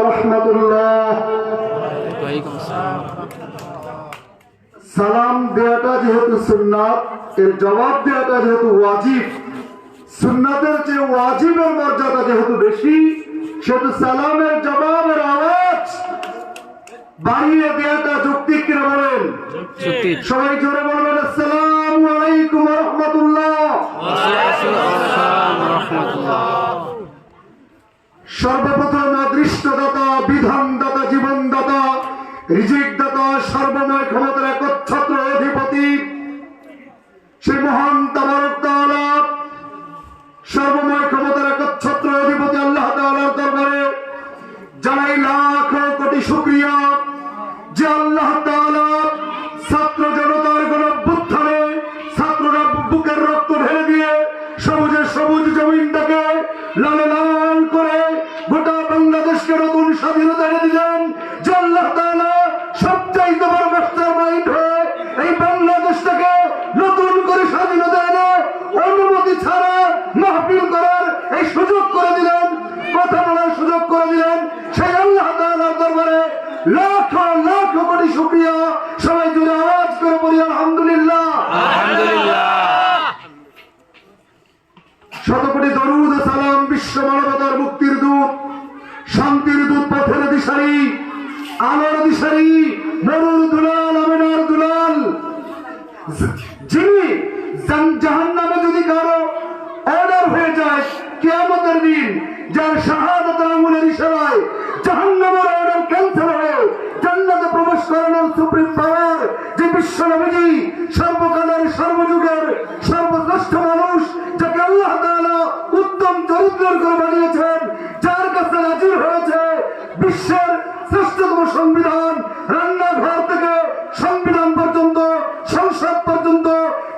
রহমতুল্লাহ। সালাম দেওয়াটা যেহেতু সুন্নাত এর জবাব দেওয়াটা যেহেতু ওয়াজিব সুন্নাতের চেয়ে ওয়াজিবের মর্যাদা যেহেতু বেশি সেহেতু সালামের জবাবের আওয়াজ বাড়িয়ে দেওয়াটা যুক্তি কিনা বলেন? সবাই জোরে বলবেন আসসালামু আলাইকুম রহমতুল্লাহ। সর্বপ্রথম অদৃষ্টদাতা বিধানদাতা জীবনদাতা রিজিকদাতা সর্বময় ক্ষমতার একচ্ছত্র অধিপতি সে মহান তাবারক শতকোটি দরুদ সালাম বিশ্ব মানবতার মুক্তির দূত, শান্তির দূত, পথের দিশারি, আলোর দিশারি মরুর দুলাল, আমিনার দুলাল। যিনি জাহান নামে যদি কারও অর্ডার হয়ে যায়, কেয়ামতের দিন যার শাহাদত আঙুলের ইশারায় জাহান নামের অর্ডার ক্যান্সেল করানোর সুপ্রিম পাওয়ার যে বিশ্ব সর্বকালের সর্বযুগের সর্বশ্রেষ্ঠ মানুষ, যাকে আল্লাহ উত্তম চরিত্রের করে বানিয়েছেন, যার কাছে হাজির হয়েছে বিশ্বের শ্রেষ্ঠতম সংবিধান, রান্নাঘর থেকে সংবিধান পর্যন্ত, সংসদ পর্যন্ত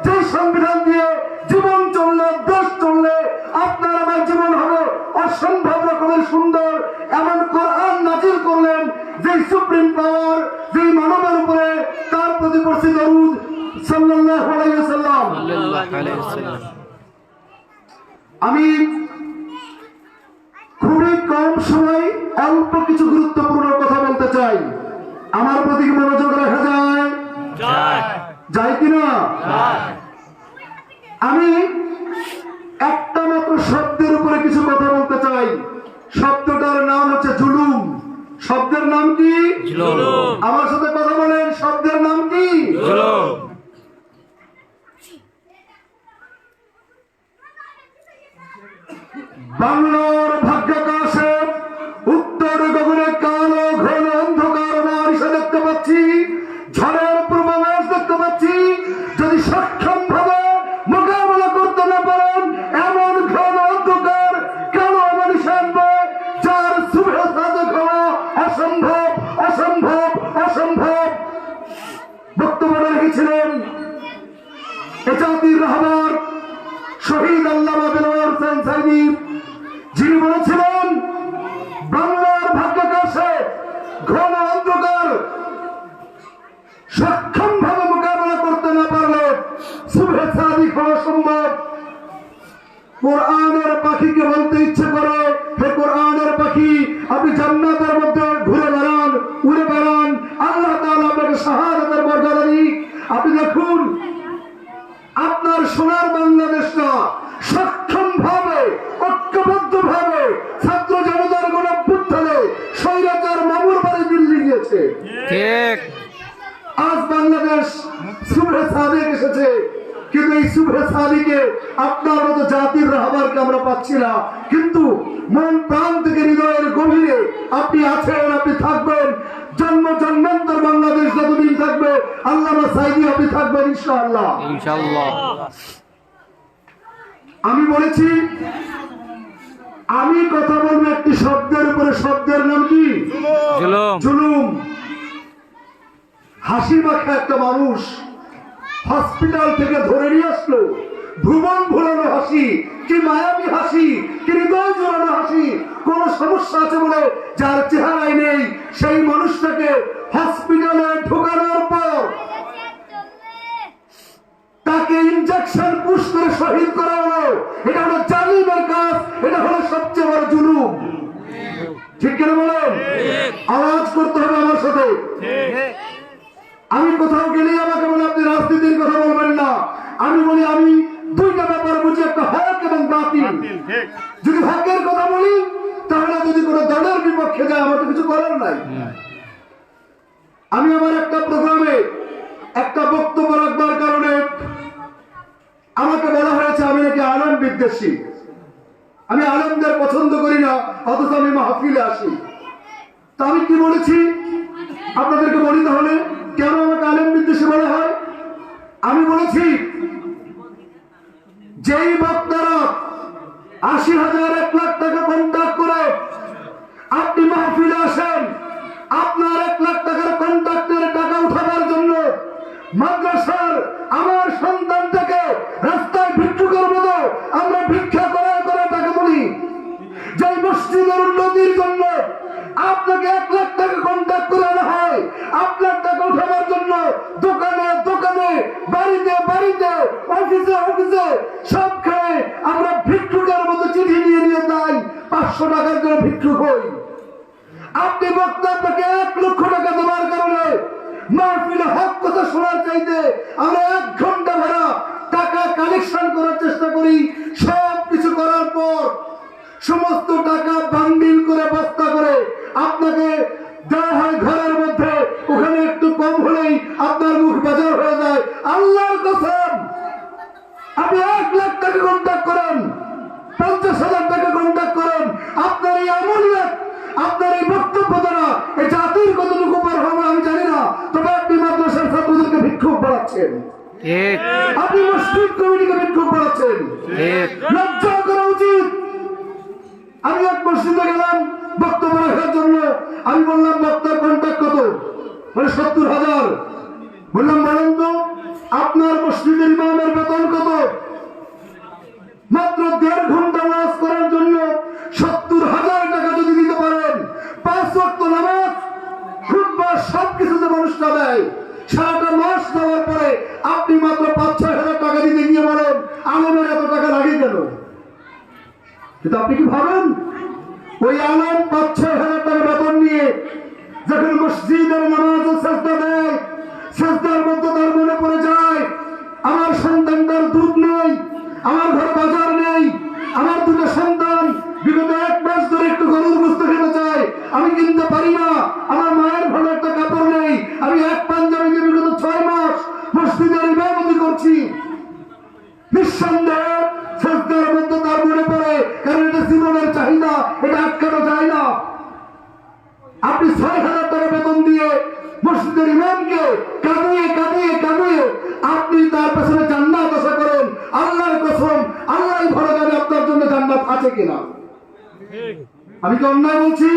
যে সংবিধান দিয়ে জীবন চললে, দেশ চললে, আপনার আমার জীবন হবে অসম্ভব রকমের সুন্দর, এমন কোরআন নাজির করলেন যে সুপ্রিম পাওয়ার যে মানবের উপরে তার প্রতি দরুদ সাল্লাল্লাহু আলাইহি ওয়াসাল্লাম। আমি খুবই কম সময় অল্প কিছু গুরুত্বপূর্ণ কথা বলতে চাই। আমার প্রতি মনোযোগ রাখা যায়? যায়। যায় কিনা? আমি একটা মাত্র শব্দের উপরে কিছু কথা বলতে চাই। শব্দটার নাম হচ্ছে জুলুম। শব্দের নাম কি? আমার সাথে কথা বলেন শব্দের নাম কি জুলুম বাংলার ভাগ্যাকাশে উত্তর গগনে কালো ঘন অন্ধকার বারিশা দেখতে পাচ্ছি ঝড়ের পূর্বাভাস দেখতে পাচ্ছি যদি সক্ষম ভাবে মোকাবেলা করতে না পারেন এমন ঘন অন্ধকার কালো বারিশা আনবে যার শুভে সাজে খাওয়া অসম্ভব অসম্ভব অসম্ভব বক্তব্য রেখেছিলেন এ জাতির রাহবার শহীদ আল্লামা দেলোয়ার হোসেন সাইদি যিনি বলেছিলেন বাংলার ভাগ্যাকাশে ঘন অন্ধকার সক্ষম ভাবে মোকাবেলা করতে না পারলে শুভেচ্ছা আদি হওয়া সম্ভব কোরআনের পাখিকে বলতে ইচ্ছে করে হে কোরআনের পাখি আপনি জান্নাতের মধ্যে ঘুরে বেড়ান উড়ে বেড়ান আল্লাহ তাআলা আপনাকে শাহাদাতের মর্যাদা দিক আপনি দেখুন আপনার সোনার বাংলাদেশটা সক্ষম ভাবে ঐক্যবদ্ধ ভাবে ছাত্র জনতার কোন অভ্যুত্থানে স্বৈরাচার মামুর বাড়ি দিল্লি গিয়েছে ঠিক আজ বাংলাদেশ শুভে সাদিক এসেছে কিন্তু সাদিকে আপনার মতো জাতির রাহবারকে আমরা পাচ্ছি না। কিন্তু মন প্রাণ থেকে হৃদয়ের গভীরে আপনি আছেন আপনি থাকবেন। জন্ম জন্মান্তর বাংলাদেশ যতদিন থাকবে আল্লাহ সাইদি আপনি থাকবেন ইনশাআল্লাহ। ইনশাআল্লাহ। আমি বলেছি আমি কথা বলব একটি শব্দের উপরে শব্দের নাম কি? জুলুম। হাসি মাখা একটা মানুষ হসপিটাল থেকে ধরে নিয়ে আসলো। ভুবন ভুলানো হাসি, কি মায়াবী হাসি, কি হৃদয় জোড়ানো হাসি, কোন সমস্যা আছে বলে যার চেহারায় নেই, সেই মানুষটাকে হসপিটালে ঢোকানোর পর তাকে ইনজেকশন পুশ করে শহীদ করা হলো। এটা হলো জালিমের কাজ, এটা হলো সবচেয়ে বড় জুলুম। ঠিক কিনা বলেন? আওয়াজ করতে হবে আমার সাথে। আমি কোথাও গেলেই আমাকে বলে, আপনি রাজনীতির কথা বলবেন না। আমি বলি, আমি দুইটা ব্যাপার বুঝি একটা হক এবং বাতিল। যদি হকের কথা বলি তাহলে যদি কোনো দলের বিপক্ষে যায় আমার তো কিছু করার নাই। আমি আমার একটা প্রোগ্রামে একটা বক্তব্য রাখবার কারণে আমাকে বলা হয়েছে আমি নাকি আনন্দ বিদ্বেষী। আমি আনন্দের পছন্দ করি না অথচ আমি মাহফিলে আসি। তা আমি কি বলেছি? আপনাদেরকে বলি তাহলে কেন আমাকে আলেম বিদ্বেষী বলা হয়? আমি বলেছি যেই বক্তারা আশি হাজার এক লাখ টাকা কন্ট্যাক্ট করে। আপনি মাহফিলে আসেন। আপনার এক লাখ টাকার কন্ট্রাক্টের টাকা উঠাবার জন্য মাদ্রাসার আমার সন্তান থেকে রাস্তায় ভিক্ষুকের মতো আমরা ভিক্ষা করে করে টাকা বলি, যেই মসজিদের উন্নতির জন্য আপনাকে এক লাখ টাকা কন্ট্রাক্ট করে আনা হয়, আপনার টাকা উঠাবার জন্য দোকানে বাড়িতে বাড়িতে, অফিসে অফিসে সবখানে আমরা ভিক্ষুকের মতো চিঠি নিয়ে নিয়ে যাই। পাঁচশো টাকার জন্য ভিক্ষুক হই। আপনি বক্তব্যকে এক লক্ষ টাকা দেওয়ার কারণে মাহফিলে হক কথা শোনার চাইতে আমরা এক ঘণ্টা ভাড়া টাকা কালেকশন করার চেষ্টা করি। সব কিছু করার পর সমস্ত টাকা বান্ডিল করে বস্তা করে আপনাকে দেওয়া হয় ঘরের মধ্যে ওখানে একটু কম হলেই আপনার মুখ বাজার হয়ে যায় আল্লাহর কসম আপনি এক লাখ টাকা কন্ট্যাক্ট করেন। পঞ্চাশ হাজার টাকা কন্ট্যাক্ট করেন। আপনার এই আমলিয়াত আপনার এই বক্তব্য দ্বারা এই জাতির কতটুকু পার হবে আমি জানি না তবে আপনি মাদ্রাসার ছাত্রদেরকে ভিক্ষুক বাড়াচ্ছেন আপনি মসজিদ কমিটিকে বাড়াচ্ছেন লজ্জা করা উচিত। আমি এক মসজিদে গেলাম বক্তব্য রাখার জন্য। আমি বললাম বক্তার কন্ট্যাক্ট কত? মানে সত্তর হাজার। বললাম বলেন তো আপনার মসজিদের ইমামের বেতন কত? মাত্র দেড় ঘণ্টা ওয়াজ করার জন্য সত্তর হাজার টাকা যদি দিতে পারেন, পাঁচ ওয়াক্ত নামাজ, খুতবা সব কিছুতে মানুষটা দেয়। সারাটা মাস দেওয়ার পরে আপনি মাত্র পাঁচ, ছয় হাজার টাকা দিতে গিয়ে বলেন, আলমের এত টাকা লাগে কেন? কিন্তু আপনি কি ভাবেন? ওই আলম পাঁচ, ছয় হাজার টাকা বেতন নিয়ে যখন মসজিদের নামাজ চেষ্টা দেয় চেষ্টার মধ্যে তার মনে পড়ে যায় আমার সন্তানটার দুধ নেই আমার ঘরে বাজার নেই আমার দুটো সন্তান বিগত এক মাস ধরে একটু গরুর বস্তু খেতে চাই আমি কিনতে পারি না আমার মায়ের ভালো একটা কাপড় নেই আমি এক পাঞ্জাবি দিয়ে বিগত ছয় মাস মসজিদের ইমামতি করছি নিঃসন্দেহে সত্যের মধ্যে তার মনে পড়ে কারণ এটা জীবনের চাহিদা এটা আটকানো যায় না আপনি ছয় হাজার টাকা বেতন দিয়ে মসজিদের ইমামকে কাঁদিয়ে কাঁদিয়ে কাঁদিয়ে আপনি তার পেছনে জান্নাত আশা করেন আল্লাহর কসম আল্লাহ ভালো জানে আপনার জন্য জান্নাত আছে কিনা আমি কি অন্যায় বলছি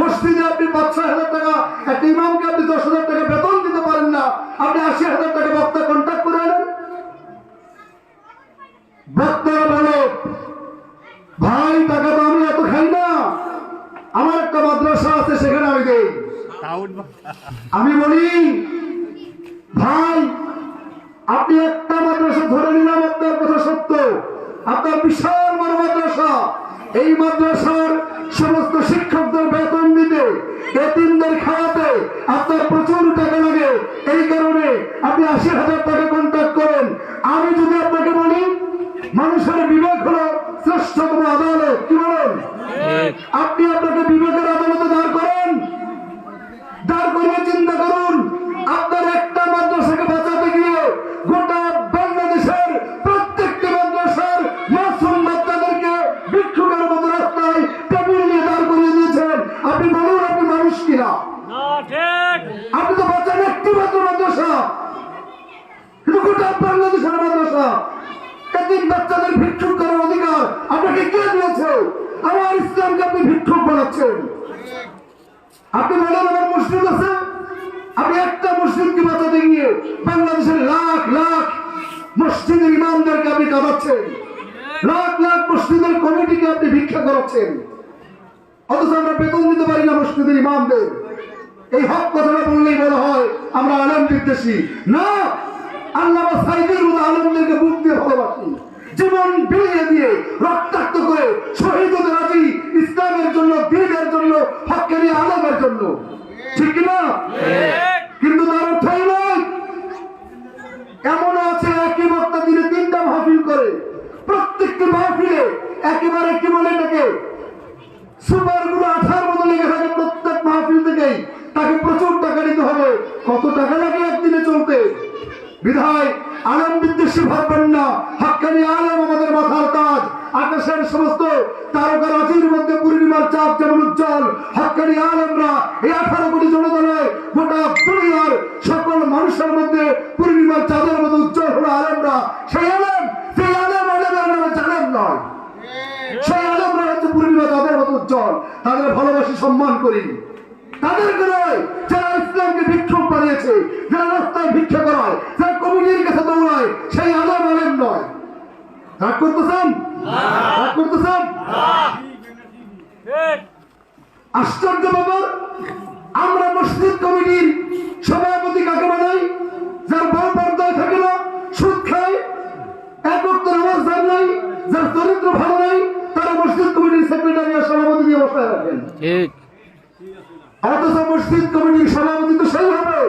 মসজিদে আপনি পাঁচ ছয় হাজার টাকা একটা ইমামকে আপনি দশ হাজার টাকা বেতন দিতে পারেন না আপনি আশি হাজার টাকা বক্তা কন্ট্যাক্ট করে আনেন বক্তারা বলো ভাই টাকা তো আমি এত খাই না আমার একটা মাদ্রাসা আছে সেখানে আমি দেই আমি বলি ভাই আপনি একটা মাদ্রাসা ধরে নিলাম আপনার কথা সত্য আপনার বিশাল বড় মাদ্রাসা এই মাদ্রাসার সমস্ত শিক্ষকদের বেতন দিতে এতিমদের খাওয়াতে আপনার প্রচুর টাকা লাগে এই কারণে আপনি আশি হাজার টাকা কন্ট্যাক্ট করেন আমি যদি আপনাকে বলি মানুষের বিবেক হলো শ্রেষ্ঠতম আদালত কি বলেন ঠিক আপনি আপনাকে বিবেকের আদালতে দাঁড় করেন দাঁড় করিয়ে চিন্তা করুন আপনার একটা মাদ্রাসাকে বাঁচাতে গিয়ে গোটা বাংলাদেশের প্রত্যেকটি মাদ্রাসার মাসুম বাচ্চাদেরকে ভিক্ষুকের মতো রাস্তায় টেবিল নিয়ে দাঁড় করিয়ে দিয়েছেন আপনি বলুন আপনি মানুষ কিনা আপনি তো বাচ্চার একটি মাত্র মাদ্রাসা কিন্তু গোটা বাংলাদেশের মাদ্রাসা একদিন বাচ্চাদের ভিক্ষুক করার অধিকার আপনাকে কে দিয়েছে আমার ইসলামকে আপনি ভিক্ষুক বানাচ্ছেন আপনি বলেন আমার মসজিদ আছে আপনি একটা মসজিদকে বাঁচাতে গিয়ে বাংলাদেশের লাখ লাখ মসজিদের ইমামদেরকে আপনি কাঁদাচ্ছেন লাখ লাখ মসজিদের কমিটিকে আপনি ভিক্ষা করাচ্ছেন অথচ আমরা বেতন দিতে পারি না মসজিদের ইমামদের। এই হক কথাটা বললেই বলা হয়, আমরা আলম বিদ্বেষী। না আল্লাহ সাইদের মতো আলমদেরকে বুক দিয়ে ভালোবাসি। জীবন বিলিয়ে দিয়ে, রক্তাক্ত করে শহীদ রাজি ইসলামের জন্য, দিনের জন্য হকের আলমের জন্য। ঠিক কিনা কিন্তু তার অর্থ নয়, এমন আছে একই বক্তা দিনে তিনটা মাহফিল করে। প্রত্যেকটি মাহফিলে একেবারে কি বলে এটাকে? সুপারগুলো আঠার মতো লেগে থাকে প্রত্যেক মাহফিল থেকেই। তাকে প্রচুর টাকা দিতে হবে। কত টাকা লাগে একদিনে চলতে? বিধায় আলম বিদ্বেষী ভাববেন না। হাক্কানি আলম আমাদের মাথার তাজ। আকাশের সমস্ত তারকা রাজির মধ্যে পূর্ণিমার চাপ যেমন উজ্জ্বল, হাক্কানি আলমরা এই আঠারো কোটি জনগণের গোটা দুনিয়ার সকল মানুষের মধ্যে পূর্ণিমার চাঁদের মতো উজ্জ্বল হলো আলমরা। সেই আলম আলমের নামে জানেন নয় সেই আলমরা হচ্ছে পূর্ণিমা তাদের মতো উজ্জ্বল তাদের ভালোবাসি সম্মান করি। তাদেরকে নয় যারা ইসলামকে ভিক্ষুক বানিয়েছে যারা রাস্তায় ভিক্ষা করায় যারা কমিটির কাছে দৌড়ায় সেই আলম আলেম নয়। রাগ করতেছেন? রাগ করতেছেন? আশ্চর্য ব্যাপার আমরা মসজিদ কমিটির সভাপতি কাকে বানাই? যার বড় পর্দায় থাকে না সুদ খায় একক তো নামাজ দান নাই যার চরিত্র ভালো নাই তারা মসজিদ কমিটির সেক্রেটারি আর সভাপতি দিয়ে বসায় রাখেন ঠিক অথচ মসজিদ কমিটির সভাপতি তো সেই হবে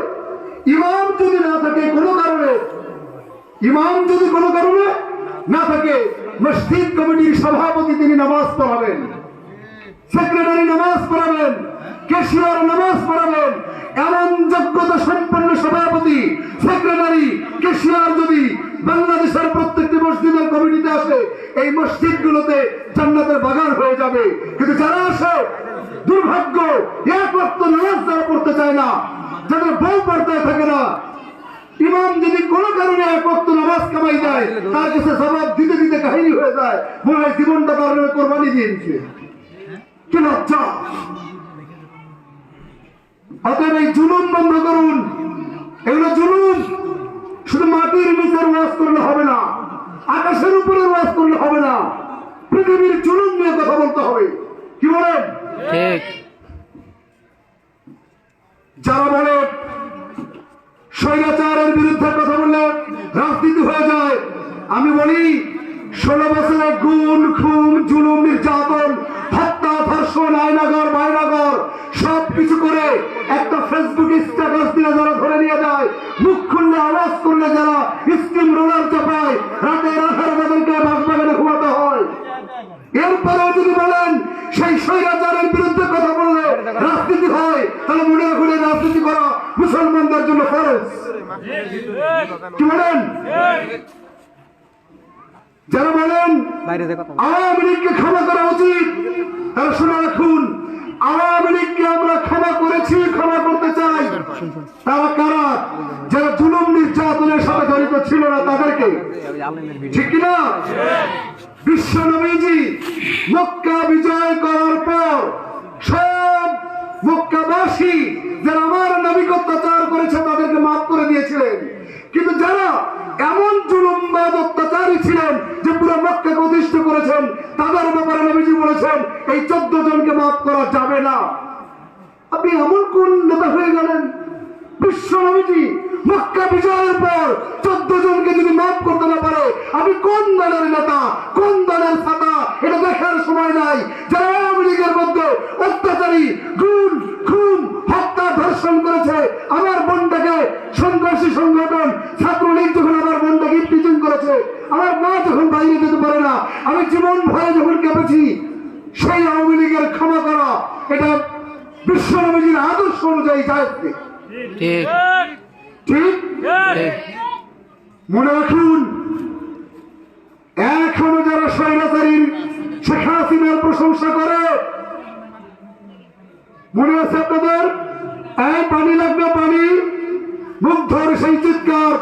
ইমাম যদি না থাকে কোনো কারণে ইমাম যদি কোনো কারণে না থাকে, মসজিদ কমিটির সভাপতি তিনি নামাজ পড়াবেন, সেক্রেটারি নামাজ পড়াবেন, কেশিয়ার নামাজ পড়াবেন, এমন যোগ্যতা সম্পন্ন সভাপতি, সেক্রেটারি, কেশিয়ার যদি বাংলাদেশের প্রত্যেকটি মসজিদের কমিটিতে আসে, এই মসজিদগুলোতে জান্নাতের বাগান হয়ে যাবে। কিন্তু যারা আসে, দুর্ভাগ্য, এক রক্ত নামাজ যারা পড়তে চায় না, যাদের বউ পর্দায় থাকে না ইমাম যদি কোনো কারণে এক নামাজ কামাই যায় তার কাছে জবাব দিতে দিতে কাহিনী হয়ে যায়। মনে হয় জীবনটা তার নামে কোরবানি দিয়ে দিচ্ছে কি লজ্জা। অতএব এই জুলুম বন্ধ করুন। এগুলো জুলুম। শুধু মাটির নিচের ওয়াজ করলে হবে না আকাশের উপরে ওয়াজ করলে হবে না। পৃথিবীর জুলুম নিয়ে কথা বলতে হবে। কি বলেন? যারা বলে স্বৈরাচারের বিরুদ্ধে কথা বললে রাজনীতি হয়ে যায়। আমি বলি, ষোলো বছরে গুণ খুন, জুলুম, নির্যাতন, হত্যা, ধর্ষণ আয়নাগর বাইনাগর সব কিছু করে একটা ফেসবুক স্ট্যাটাস দিয়ে যারা ধরে নিয়ে যায়, মুখ খুললে আওয়াজ করলে যারা স্কিম রোলার চাপায় রাতের আধারে তাদেরকে বাসবাগানে ঘুমাতে হয় এরপরেও যদি বলেন সেই স্বৈরাচারের বিরুদ্ধে কথা বললে রাজনীতি হয় তাহলে মনে রাখুন এই রাজনীতি করা কি বলেন? যারা বলেন আওয়ামী লীগকে ক্ষমা করা উচিত। তারা শুনে রাখুন আওয়ামী লীগকে আমরা ক্ষমা করেছি ক্ষমা করতে চাই। তারা কারা? যারা জুলুম নির্যাতনের সাথে জড়িত ছিল না তাদেরকে। ঠিক কিনা? বিশ্ব নবীজি মক্কা বিজয় করার দিয়েছিলেন কিন্তু যারা এমন জুলুমবাদ অত্যাচারী ছিলেন যে পুরো মক্কাকে অধিষ্ঠ করেছেন, তাদের ব্যাপারে নবীজি বলেছেন, এই চোদ্দ জনকে মাফ করা যাবে না। আপনি এমন কোন নেতা হয়ে গেলেন? বিশ্ব নবীজি মক্কা বিজয়ের পর চোদ্দ জনকে যদি মাফ করতে না পারে, আমি কোন দলের নেতা, কোন দলের ছাতা এটা দেখার সময় নাই। যারা আওয়ামী লীগের মধ্যে অত্যাচারী গুণ খুন, হত্যা, ধর্ষণ করেছে, আমার বোনটাকে সন্ত্রাসী সংগঠন ছাত্রলীগ যখন আমার বোনটাকে ইফটিজিং করেছে, আমার মা যখন বাইরে যেতে পারে না, আমি জীবন ভয়ে যখন কেঁপেছি, সেই আওয়ামী লীগের ক্ষমা করা, এটা বিশ্ব নবীজির আদর্শ অনুযায়ী যায় ঠিক। ঠিক মনে রাখুন, এখনও যারা স্বৈরাচারীর শেখ হাসিনার প্রশংসা করে, মনে আছে আপনাদের? পানি লাগবে পানি, মুগ্ধর সেই চিৎকার,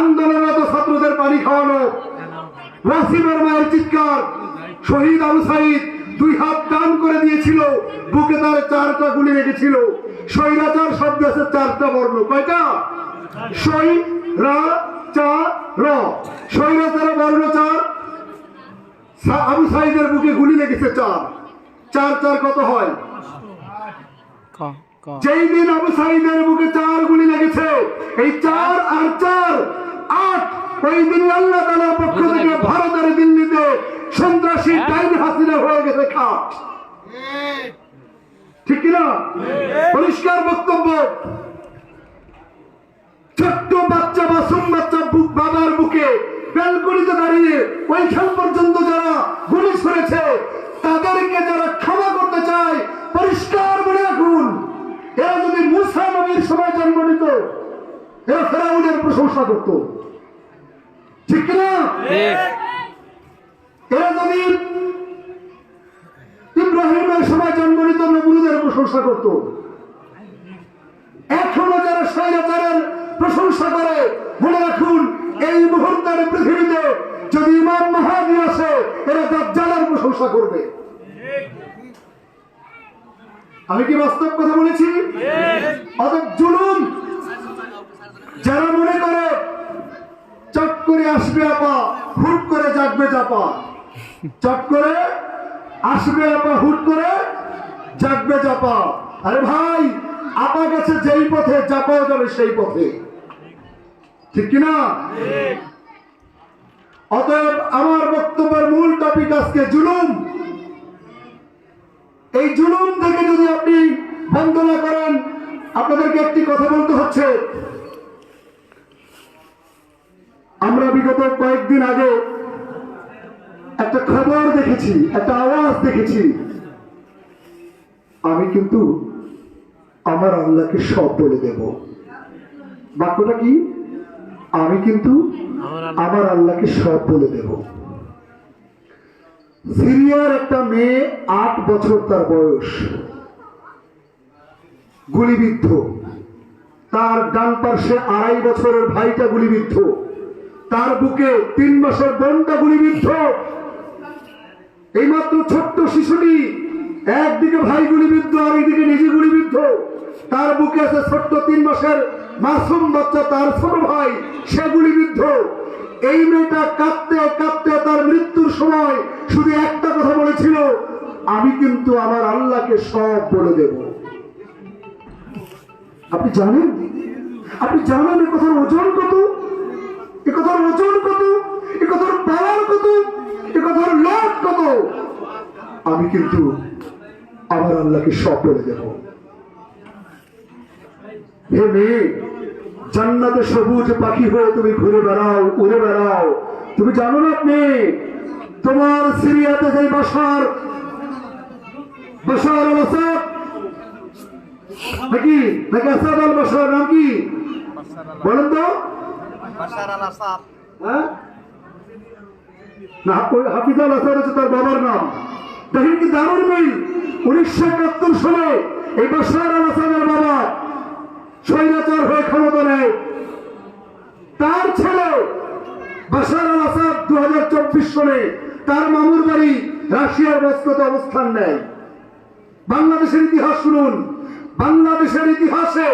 আন্দোলনরত ছাত্রদের পানি খাওয়ানো। ওয়াসিমের মায়ের চিৎকার, শহীদ আবু সাইদ দুই হাত দান করে দিয়েছিল, বুকে তার চারটা গুলি রেখেছিল। স্বৈরাচার শব্দ আছে চারটা বর্ণ। কয়টা? সই রা চা র স্বৈরাচার বর্ণ চার সা- আবু সাইদের বুকে গুলি লেগেছে চার। চার চার কত হয়? যেই দিন আবু সাইদের বুকে চার গুলি লেগেছে এই চার আর চার আট ওই দিন আল্লাহ তালার পক্ষ থেকে ভারতের দিল্লিতে সন্ত্রাসী টাইম হাসিনা হয়ে গেছে খাট। ঠিক কিনা? পরিষ্কার বক্তব্য। ছোট্ট বাচ্চা মাসুম বাচ্চা বাবার বুকে ব্যালকনিতে দাঁড়িয়ে ওইখান পর্যন্ত যারা গুলি ছড়েছে তাদেরকে যারা ক্ষমা করতে চায় পরিষ্কার মনে রাখুন এরা যদি মুসা নবীর সময় জন্ম নিত এরা ফেরাউনের প্রশংসা করত। ঠিক না এরা যদি সময় জন্ম নিত নবুদের প্রশংসা করত। এখনও যারা স্বৈরাচারের প্রশংসা করে, মনে রাখুন, এই মুহূর্তের পৃথিবীতে যদি ইমাম মাহাদি আসে এরা দাজ্জালের প্রশংসা করবে। আমি কি বাস্তব কথা বলেছি? অতএব জুলুম, যারা মনে করে, চট করে আসবে আপা, হুট করে জাগবে চাপা চট করে আসবে আপা হুট করে? জাগবে চাপা। আরে ভাই আপা গেছে যেই পথে চাপাও যাবে সেই পথে। ঠিক কিনা? অতএব আমার বক্তব্যের মূল টপিক আজকে জুলুম। এই জুলুম থেকে যদি আপনি বন্ধ না করেন, আপনাদেরকে একটি কথা বলতে হচ্ছে। আমরা বিগত কয়েকদিন আগে একটা খবর দেখেছি একটা আওয়াজ দেখেছি। আমি কিন্তু আমার আল্লাহকে সব বলে দেব। বাক্যটা কি? আমি কিন্তু আমার আল্লাহকে সব বলে দেব। সিরিয়ার একটা মেয়ে আট বছর তার বয়স। গুলিবিদ্ধ। তার ডান পার্শ্বে আড়াই বছরের ভাইটা গুলিবিদ্ধ। তার বুকে তিন মাসের বোনটা গুলিবিদ্ধ। এইমাত্র ছোট্ট শিশুটি একদিকে ভাই গুলিবিদ্ধ আর একদিকে নিজে গুলিবিদ্ধ। তার বুকে আছে ছোট্ট তিন মাসের মাসুম বাচ্চা, তার ছোট ভাই, সে গুলিবিদ্ধ। এই মেয়েটা কাঁদতে কাঁদতে তার মৃত্যুর সময় শুধু একটা কথা বলেছিল, আমি কিন্তু আমার আল্লাহকে সব বলে দেব। আপনি জানেন? আপনি জানেন কথার ওজন কত? আমি কিন্তু আমার আল্লাহকে সব বলে দেব। হে মেয়ে জান্নাতে সবুজ পাখি হয়ে তুমি ঘুরে বেড়াও উড়ে বেড়াও। তুমি জানো না মেয়ে তোমার সিরিয়াতে যে বাসার বাসার আসাদ নাকি নাকি আসাদ আল বাসার নাম কি? বলেন তো। হ্যাঁ? হাফিজ আল আসাদ হচ্ছে তার বাবার নাম। দেখেন কি দারুণ মিল উনিশশো একাত্তর সালে এই বাসার আল বাবা স্বৈরাচার হয়ে ক্ষমতা নেয়। তার ছেলে বাসার আল দু হাজার চব্বিশ সালে তার মামুর বাড়ি রাশিয়ার মস্কোতে অবস্থান নেয়। বাংলাদেশের ইতিহাস শুনুন। বাংলাদেশের ইতিহাসে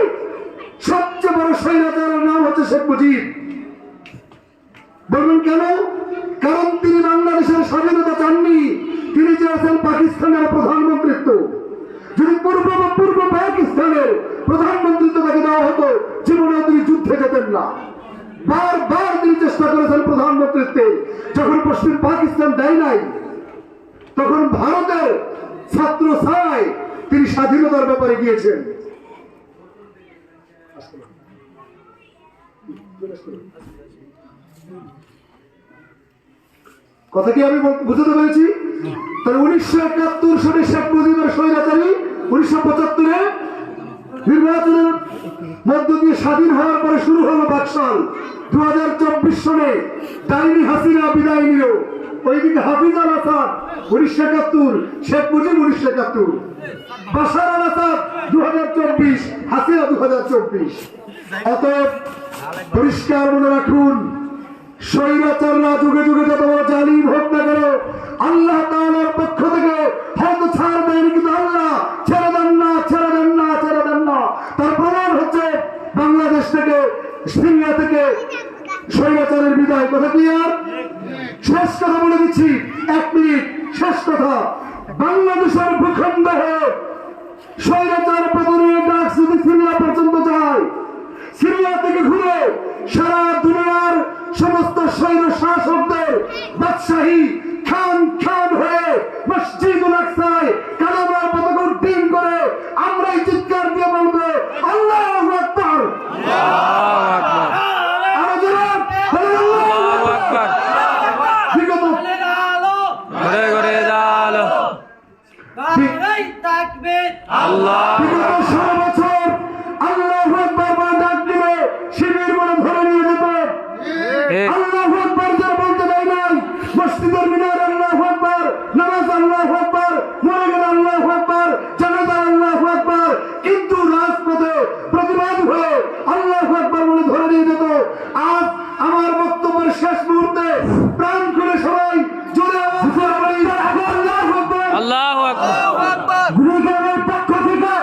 সবচেয়ে বড় স্বৈরাচারের নাম হচ্ছে শেখ মুজিব। বলবেন কেন? কারণ তিনি বাংলাদেশের স্বাধীনতা চাননি। তিনি চেয়েছেন পাকিস্তানের প্রধানমন্ত্রিত্ব যদি পূর্ব বা পূর্ব পাকিস্তানের প্রধানমন্ত্রিত্ব তাকে দেওয়া হতো, জীবনে তিনি যুদ্ধে যেতেন না। বারবার তিনি চেষ্টা করেছেন প্রধানমন্ত্রিত্বে। যখন পশ্চিম পাকিস্তান দেয় নাই, তখন ভারতের ছাত্র ছায় তিনি স্বাধীনতার ব্যাপারে গিয়েছেন। কথা কি আমি বুঝাতে পেরেছি? তাহলে উনিশশো একাত্তর সালে শেখ মুজিবের স্বৈরাচারী উনিশশো পঁচাত্তরে নির্বাচনের মধ্য দিয়ে স্বাধীন হওয়ার পরে শুরু হলো বাকশাল। দু হাজার চব্বিশ সনে ডাইনি হাসিনা বিদায় নিল। ওইদিকে হাফিজ আল আসাদ উনিশশো একাত্তর শেখ মুজিব উনিশশো একাত্তর। বাসার আল আসাদ দু হাজার চব্বিশ হাসিনা দু হাজার চব্বিশ। অতএব পরিষ্কার মনে রাখুন স্বৈরাচাররা যুগে যুগে যত বড় জালিম হোক না কেন, আল্লাহ তাআলার পক্ষ থেকে হয়তো ছাড় দেয়নি কিন্তু আল্লাহ ছেড়ে দেন না, ছেড়ে দেন না, ছেড়ে দেন না। তার প্রমাণ হচ্ছে বাংলাদেশ থেকে, সিরিয়া থেকে স্বৈরাচারের বিদায়। কথা কি আর শেষ কথা বলে দিচ্ছি, এক মিনিট, শেষ কথা। বাংলাদেশের ভূখণ্ড হয়ে স্বৈরাচার পতনের ডাক যদি সিরিয়া পর্যন্ত যায় সিরিয়া থেকে ঘুরে সারা দুনিয়ার সমস্ত স্বৈর শাসকদের বাদশাহী খান খান হয়ে মসজিদুল আকসায় কালামার পতাকা উড্ডীন করে আমরা এই চিৎকার দিয়ে বলব আল্লাহ আকবর আল্লাহু আকবার আরও জোরে, বলেন আল্লাহু আল্লাহু আকবার। আকবার বিগত ঘরে ঘরে জালো বিগত আল্লাহ আকবর বলে ডাক দিলে শিবির বলে ধরে নিয়ে যেত ঠিক আল্লাহ আকবর যারা বলতে দেয় নাই মসজিদের মিনার আল্লাহ আকবর নামাজ আল্লাহ আকবর মরে গেলে আল্লাহ আকবর জানাজা আল্লাহ আকবর কিন্তু রাজপথে প্রতিবাদ হয়ে আল্লাহ আকবর বলে ধরে নিয়ে যেত আজ আমার বক্তব্যের শেষ মুহূর্তে প্রাণ খুলে সবাই জোরে আওয়াজ করে বলি, আল্লাহ আকবর আল্লাহু আকবার গুরুজনের পক্ষ থেকে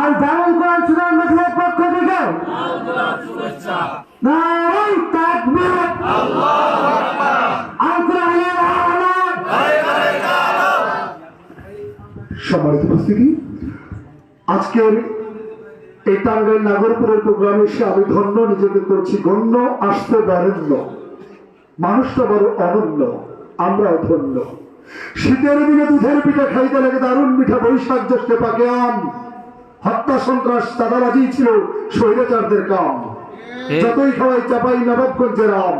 আর যেমন কোরআন সুরান মাসের পক্ষ থেকে উপস্থিতি, আজকের এই টাঙ্গাইল নাগরপুরের এসে আমি ধন্য, নিজেকে করছি গণ্য, আসতে বরেণ্য। মানুষটা বড় অনন্য, আমরাও ধন্য। শীতের দিনে দুধের পিঠা খাইতে লাগে দারুণ মিঠা বৈশাখ জ্যৈষ্ঠে পাকে আম। হত্যা সন্ত্রাস, চাঁদাবাজি ছিল, স্বৈরাচারদের কাম। যতই খাওয়াই চাপাই নবাবগঞ্জের আম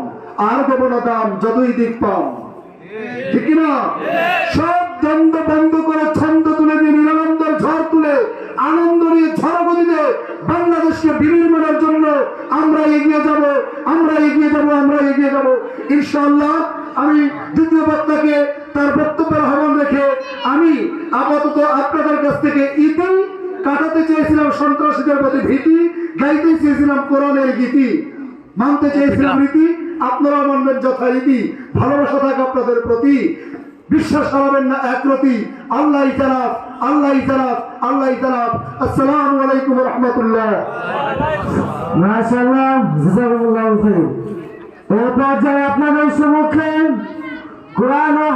আর দেব না দাম, যতই দিক পাম। ঠিক না সব দ্বন্দ্ব বন্ধ করে ছন্দ তুলে দিয়ে নিরানন্দের ঝড় তুলে আনন্দ নিয়ে ঝড় গতিতে বাংলাদেশকে বিনির্মাণের জন্য আমরা এগিয়ে যাব, আমরা এগিয়ে যাব, আমরা এগিয়ে যাব। ইনশাআল্লাহ, আমি দ্বিতীয় বক্তাকে তার বক্তব্যের আহ্বান রেখে আমি আপাতত আপনাদের কাছ থেকে ইতি কাটাতে চেয়েছিলাম সন্ত্রাসীদের প্রতি ভীতি। গাইতে চেয়েছিলাম কোরআনের গীতি মানতে চেয়েছিলাম রীতি আপনারা মানবেন যথারীতি ভালোবাসা থাকে আপনাদের প্রতি বিশ্বাস হারাবেন না একরতি আল্লাহ জানাব আল্লাহ জানাব আল্লাহ জানাব আসসালামু আলাইকুম রহমতুল্লাহ। মাশাআল্লাহ জাযাকুমুল্লাহু খাইর। এই পর্যায়ে আপনাদের সম্মুখে কোরআন ও